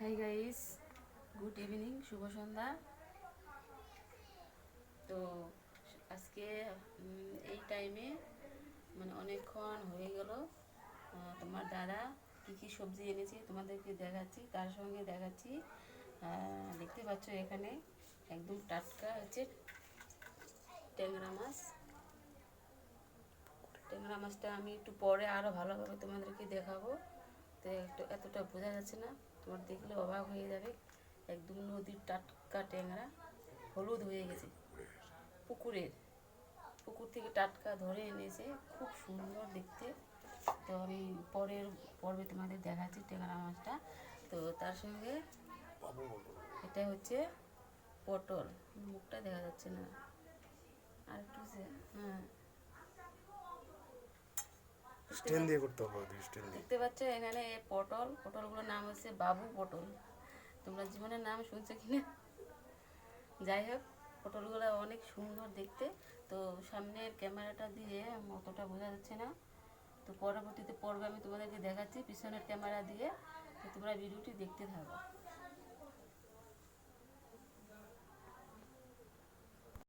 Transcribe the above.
High guys good evening শুভ সন্ধ্যা। তো আজকে এই টাইমে মানে অনেকক্ষণ হয়ে গেল তোমার দাদা কী কী সবজি এনেছে তোমাদেরকে দেখাচ্ছি, তার সঙ্গে দেখাচ্ছি। দেখতে পাচ্ছ এখানে একদম টাটকা হচ্ছে ট্যাংরা মাছ। ট্যাংরা মাছটা আমি একটু পরে আরও ভালোভাবে তোমাদেরকে দেখাবো। তো একটু এতটা বোঝা যাচ্ছে না। তোমার দেখলে অবাক হয়ে যাবে। একদম নদীর টাটকা ট্যাংরা হলুদ হয়ে গেছে। পুকুরের, পুকুর থেকে টাটকা ধরে এনেছে। খুব সুন্দর দেখতে। তো আমি পরের পর্বে তোমাদের দেখাচ্ছি ট্যাংরা মাছটা। তো তার সঙ্গে এটা হচ্ছে পটল। মুখটা দেখা যাচ্ছে না। আর একটু হ্যাঁ। স্ট্যান্ড দিয়ে করতে হবে স্ট্যান্ড দিয়ে। দেখতে পাচ্ছ এখানে পটল পটলগুলোর নাম হচ্ছে বাবু পটল। তোমরা জীবনের নাম শুনছো কিনা? যাই হোক পটলগুলো অনেক সুন্দর দেখতে। তো সামনের ক্যামেরাটা দিয়ে অতটা বোঝা যাচ্ছে না। তো পরবর্তীতে পর্বে আমি তোমাদেরকে দেখাচ্ছি পিছনের ক্যামেরা দিয়ে। তো তোমরা ভিডিওটি দেখতে থাকো।